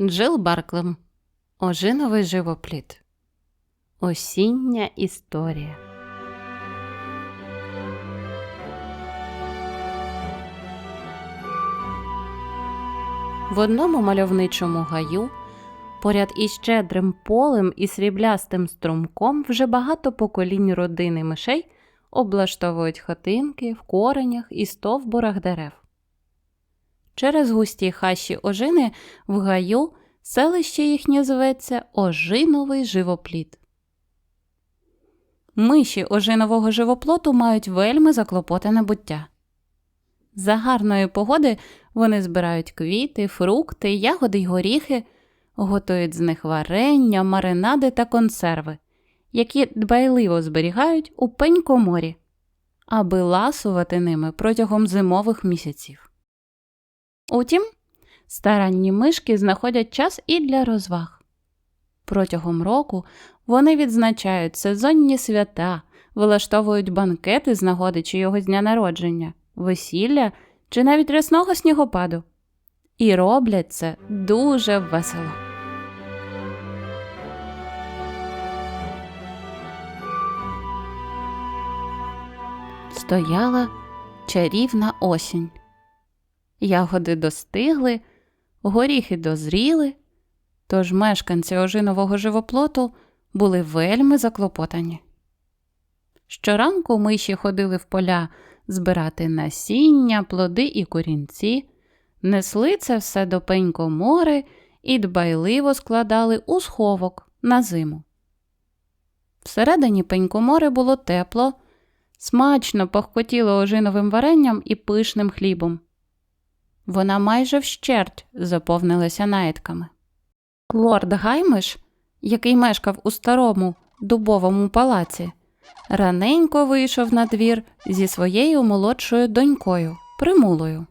Джил Барклем. Ожиновий живопліт. Осіння історія. В одному мальовничому гаю, поряд із щедрим полем і сріблястим струмком, вже багато поколінь родини мишей облаштовують хатинки в коренях і стовбурах дерев. Через густі хащі ожини в гаю селище їхнє зветься Ожиновий живопліт. Миші ожинового живоплоту мають вельми заклопотане буття. За гарної погоди вони збирають квіти, фрукти, ягоди й горіхи, готують з них варення, маринади та консерви, які дбайливо зберігають у пенькоморі, аби ласувати ними протягом зимових місяців. Утім, старанні мишки знаходять час і для розваг. Протягом року вони відзначають сезонні свята, вилаштовують банкети з нагоди чийогось дня народження, весілля чи навіть рясного снігопаду. І роблять це дуже весело. Стояла чарівна осінь. Ягоди достигли, горіхи дозріли, тож мешканці ожинового живоплоту були вельми заклопотані. Щоранку миші ходили в поля збирати насіння, плоди і корінці, несли це все до пенькомори і дбайливо складали у сховок на зиму. Всередині пенькомори було тепло, смачно пахкотіло ожиновим варенням і пишним хлібом. Вона майже вщерть заповнилася наїдками. Лорд Гаймиш, який мешкав у старому дубовому палаці, раненько вийшов на двір зі своєю молодшою донькою, примулою,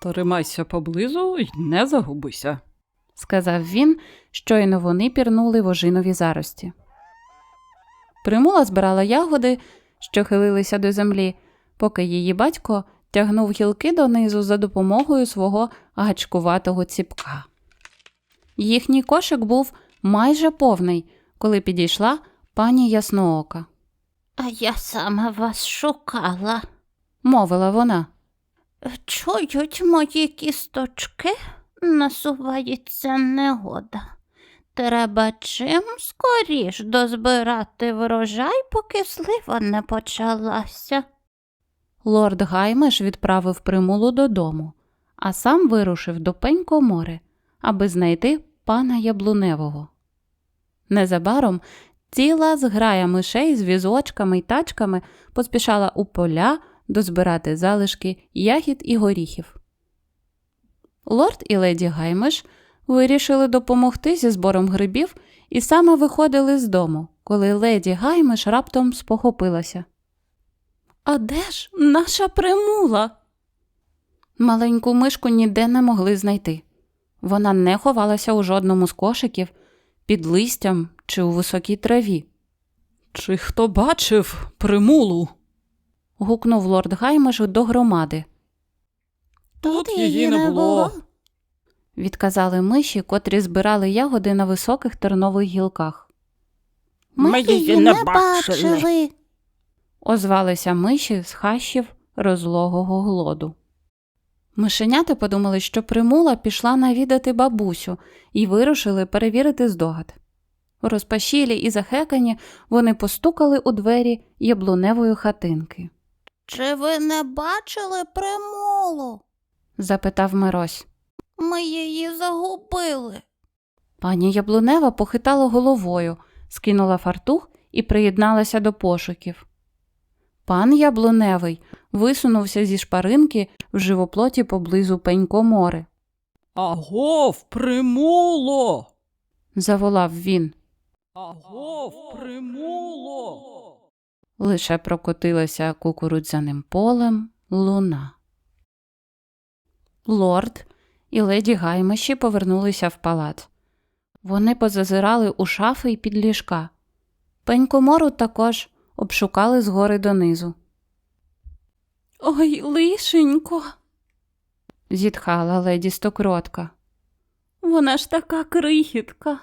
Тримайся поблизу і не загубися. сказав він, щойно вони пірнули в ожинові зарості. Примула збирала ягоди, що хилилися до землі, поки її батько тягнув гілки донизу за допомогою свого гачкуватого ціпка. Їхній кошик був майже повний, коли підійшла пані Ясноока. А я саме вас шукала. Мовила вона. Чують мої кісточки, насувається негода. Треба чим скоріш дозбирати врожай, поки слива не почалася. Лорд Гаймеш відправив примулу додому, а сам вирушив до пенькомори, аби знайти пана Яблуневого. Незабаром ціла зграя мишей з візочками й тачками поспішала у поля дозбирати залишки ягід і горіхів. Лорд і леді Гаймеш вирішили допомогти зі збором грибів і саме виходили з дому, коли леді Гаймеш раптом спохопилася. А де ж наша примула? Маленьку мишку ніде не могли знайти. Вона не ховалася у жодному з кошиків, під листям чи у високій траві. Чи хто бачив примулу? Гукнув лорд Гаймеш до громади. Тут її не було. Відказали миші, котрі збирали ягоди на високих тернових гілках. Ми її не бачили. Озвалися миші з хащів розлогого глоду. Мишенята подумали, що примула пішла навідати бабусю і вирушили перевірити здогад. Розпашілі і захекані вони постукали у двері яблуневої хатинки. Чи ви не бачили примулу? Запитав Мирось. Ми її загубили. Пані Яблунева похитала головою, скинула фартух і приєдналася до пошуків. Пан Яблуневий висунувся зі шпаринки в живоплоті поблизу пенькомори. Агов, примуло. Заволав він. Агов, примуло. Лише прокотилася кукурудзяним полем луна. Лорд і леді Гаймаші повернулися в палац. Вони позазирали у шафи й під ліжка. Пенькомору також обшукали згори донизу. Ой, лишенько. зітхала леді Стокротка. Вона ж така крихітка.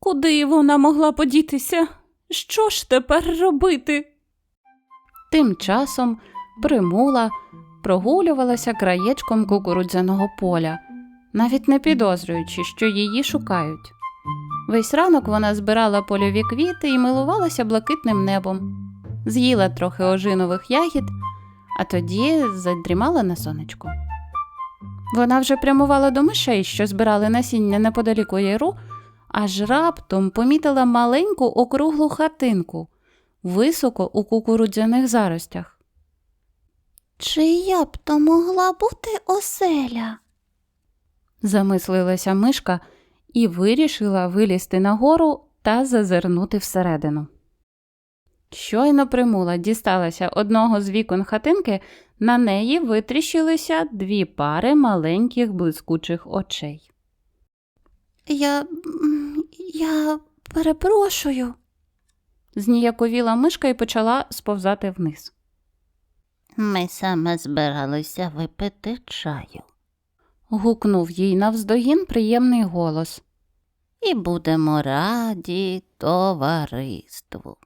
Куди вона могла подітися? Що ж тепер робити? Тим часом примула прогулювалася краєчком кукурудзяного поля, навіть не підозрюючи, що її шукають. Весь ранок вона збирала польові квіти і милувалася блакитним небом, з'їла трохи ожинових ягід, а тоді задрімала на сонечку. Вона вже прямувала до мишей, що збирали насіння неподаліку яру, аж раптом помітила маленьку округлу хатинку, високо у кукурудзяних заростях. Чия б то могла бути оселя? Замислилася мишка і вирішила вилізти нагору та зазирнути всередину. Щойно примула дісталася одного з вікон хатинки, на неї витріщилися дві пари маленьких блискучих очей. Я. я перепрошую. Зніяковіла мишка і почала сповзати вниз. Ми саме збиралися випити чаю. Гукнув їй навздогін приємний голос. І будемо раді товариству.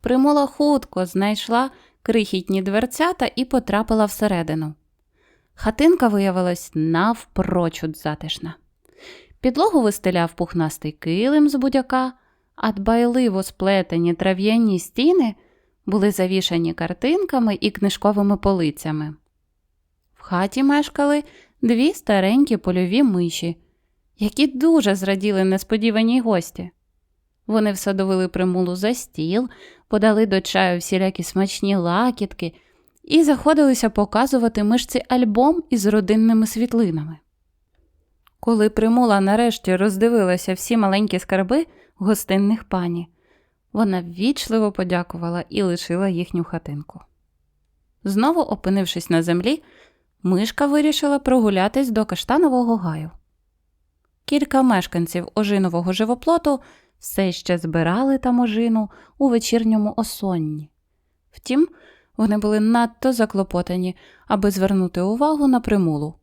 Примула хутко знайшла крихітні дверцята і потрапила всередину. Хатинка виявилась навпрочуд затишна. Підлогу вистеляв пухнастий килим з будяка, а дбайливо сплетені трав'яні стіни були завішані картинками і книжковими полицями. В хаті мешкали дві старенькі польові миші, які дуже зраділи несподіваній гості. Вони всадовили примулу за стіл, подали до чаю всілякі смачні лакітки і заходилися показувати мишці альбом із родинними світлинами. Коли примула нарешті роздивилася всі маленькі скарби гостинних пані, вона ввічливо подякувала і лишила їхню хатинку. Знову опинившись на землі, мишка вирішила прогулятись до каштанового гаю. Кілька мешканців ожинового живоплоту все ще збирали там ожину у вечірньому осонні. Втім, вони були надто заклопотані, аби звернути увагу на примулу.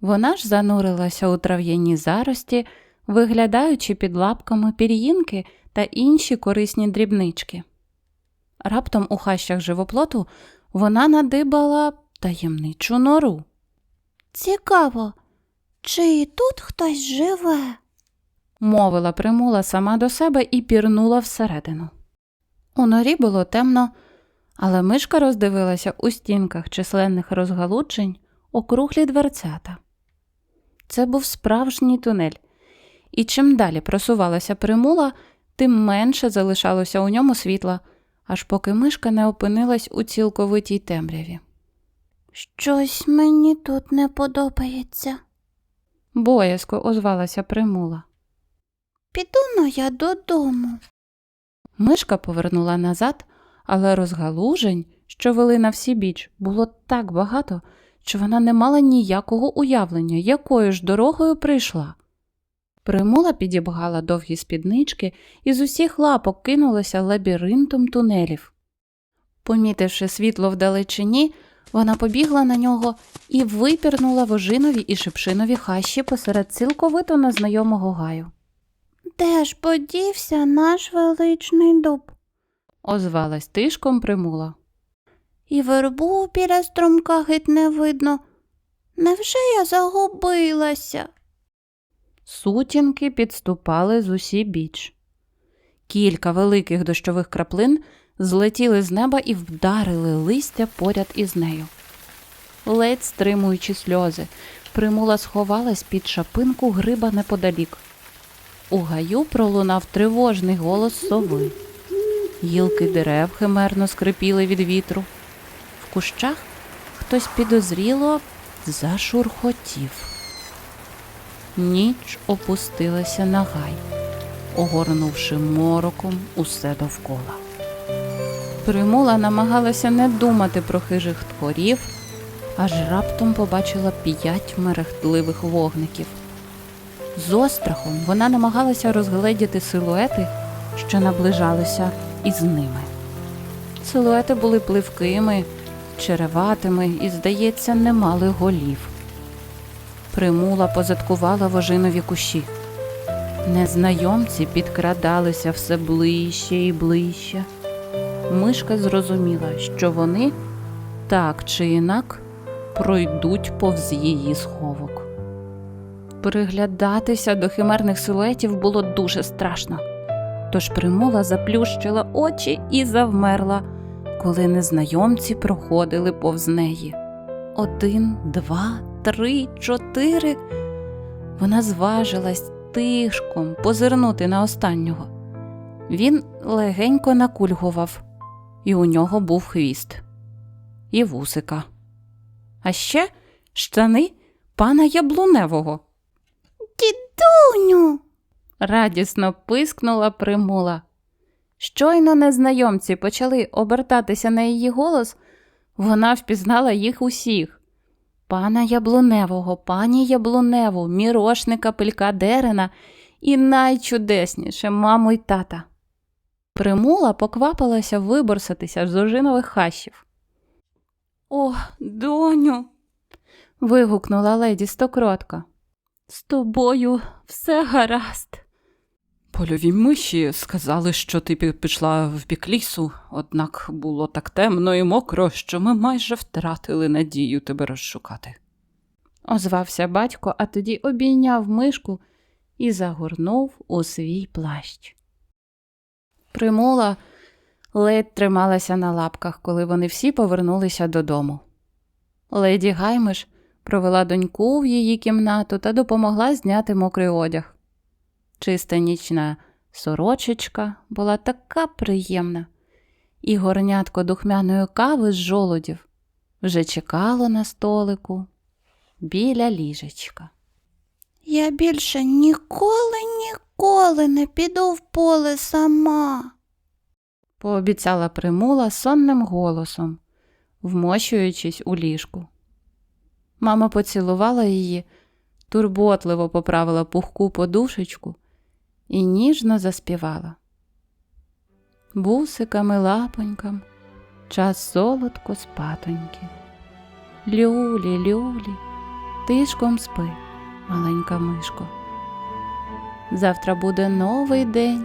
Вона ж занурилася у трав'яні зарості, виглядаючи під лапками пір'їнки та інші корисні дрібнички. Раптом у хащах живоплоту вона надибала таємничу нору. Цікаво, чи і тут хтось живе? мовила примула сама до себе і пірнула всередину. У норі було темно, але мишка роздивилася у стінках численних розгалуджень округлі дверцята. Це був справжній тунель, і чим далі просувалася примула, тим менше залишалося у ньому світла, аж поки мишка не опинилась у цілковитій темряві. Щось мені тут не подобається. Боязко озвалася примула. Піду но я додому. Мишка повернула назад, але розгалужень, що вели на всі біч, було так багато, що вона не мала ніякого уявлення, якою ж дорогою прийшла. Примула підібгала довгі спіднички і з усіх лапок кинулася лабіринтом тунелів. Помітивши світло вдалечині, вона побігла на нього і випірнула в ожинові і шипшинові хащі посеред цілковито незнайомого гаю. Де ж подівся наш величний дуб? Озвалась тишком примула. І вербу біля струмка геть не видно. Невже я загубилася? Сутінки підступали з усі біч. Кілька великих дощових краплин злетіли з неба і вдарили листя поряд із нею. Ледь стримуючи сльози, примула сховалась під шапинку гриба неподалік. У гаю пролунав тривожний голос сови. Гілки дерев химерно скрипіли від вітру. В кущах хтось підозріло зашурхотів. Ніч опустилася на гай, огорнувши мороком усе довкола. Примула намагалася не думати про хижих творів, аж раптом побачила п'ять мерехтливих вогників. З острахом вона намагалася розгледіти силуети, що наближалися із ними. Силуети були пливкими, череватими і, здається, не мали голів. Примула позадкувала вожинові кущі. Незнайомці підкрадалися все ближче і ближче. Мишка зрозуміла, що вони так чи інак пройдуть повз її сховок. Приглядатися до химерних силуетів було дуже страшно. Тож примула заплющила очі і завмерла, коли незнайомці проходили повз неї. Один, два, три, чотири. Вона зважилась тишком позирнути на останнього. Він легенько накульгував, і у нього був хвіст і вусика. А ще штани пана Яблуневого. Дідуню. радісно пискнула примула. Щойно незнайомці почали обертатися на її голос, вона впізнала їх усіх. Пана Яблуневого, пані Яблуневу, мірошника пилька Дерена і найчудесніше маму й тата. Примула поквапилася виборсатися з ожинових хащів. О, доню. вигукнула леді стокротка. З тобою все гаразд. Польові миші сказали, що ти пішла в бік лісу, однак було так темно і мокро, що ми майже втратили надію тебе розшукати. озвався батько, а тоді обійняв мишку і загорнув у свій плащ. Примула ледь трималася на лапках, коли вони всі повернулися додому. Леді Гаймиш провела доньку в її кімнату та допомогла зняти мокрий одяг. Чиста нічна сорочечка була така приємна, і горнятко духмяної кави з жолудів вже чекало на столику біля ліжечка. Я більше ніколи, ніколи не піду в поле сама. пообіцяла примула сонним голосом, вмощуючись у ліжку. Мама поцілувала її, турботливо поправила пухку подушечку і ніжно заспівала. Бусиками лапонькам, час солодко спатоньки. Люлі, люлі, тишком спи, маленька мишко. Завтра буде новий день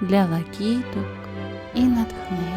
для лакіток і натхнення.